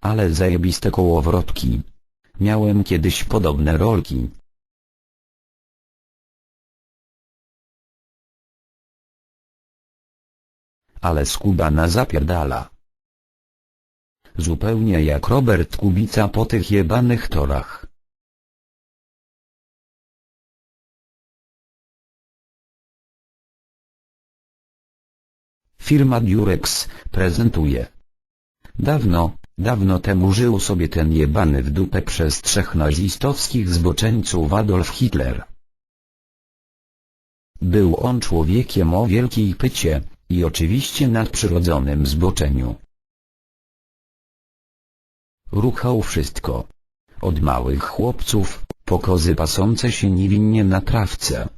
ale zajebiste kołowrotki. Miałem kiedyś podobne rolki. Ale skubana zapierdala. Zupełnie jak Robert Kubica po tych jebanych torach. Firma Durex prezentuje. Dawno, dawno temu żył sobie ten jebany w dupę przez trzech nazistowskich zboczeńców Adolf Hitler. Był on człowiekiem o wielkiej pycie, i oczywiście nadprzyrodzonym zboczeniu. Ruchał wszystko. Od małych chłopców, po kozy pasące się niewinnie na trawce.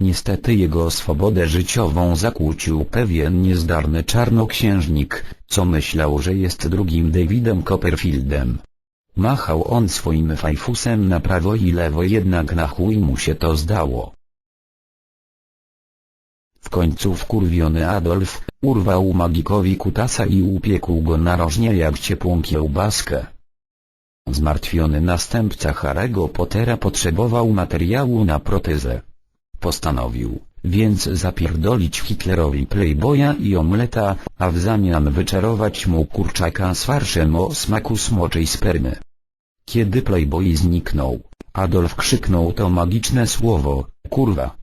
Niestety jego swobodę życiową zakłócił pewien niezdarny czarnoksiężnik, co myślał, że jest drugim Davidem Copperfieldem. Machał on swoim fajfusem na prawo i lewo jednak na chuj mu się to zdało. W końcu wkurwiony Adolf, urwał magikowi kutasa i upiekł go narożnie jak ciepłą kiełbaskę. Zmartwiony następca Harry'ego Pottera potrzebował materiału na protezę. Postanowił, więc zapierdolić Hitlerowi playboya i omleta, a w zamian wyczarować mu kurczaka z farszem o smaku smoczej spermy. Kiedy playboy zniknął, Adolf krzyknął to magiczne słowo, kurwa.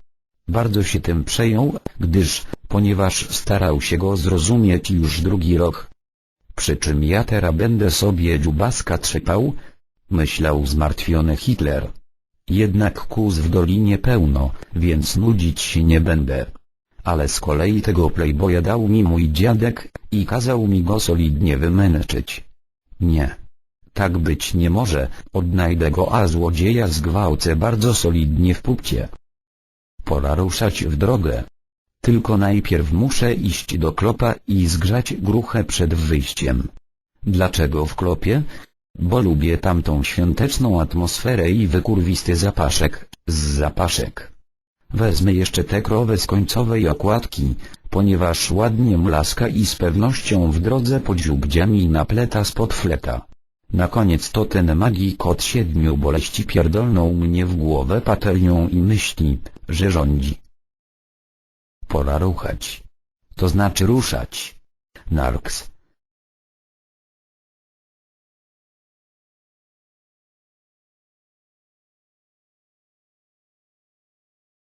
Bardzo się tym przejął, gdyż, ponieważ starał się go zrozumieć już drugi rok. Przy czym ja teraz będę sobie dziubaska trzepał? Myślał zmartwiony Hitler. Jednak kóz w dolinie pełno, więc nudzić się nie będę. Ale z kolei tego playboya dał mi mój dziadek, i kazał mi go solidnie wymęczyć. Nie. Tak być nie może, odnajdę go a złodzieja zgwałcę bardzo solidnie w pupcie. Pora ruszać w drogę. Tylko najpierw muszę iść do klopa i zgrzać gruchę przed wyjściem. Dlaczego w klopie? Bo lubię tamtą świąteczną atmosferę i wykurwisty zapaszek, z zapaszek. Wezmę jeszcze te krowy z końcowej okładki, ponieważ ładnie mlaska i z pewnością w drodze pod dziubdziami napleta spod fleta. Na koniec to ten magik od siedmiu boleści pierdolnął mnie w głowę patelnią i myśli, że rządzi. Pora ruchać. To znaczy ruszać. Narks.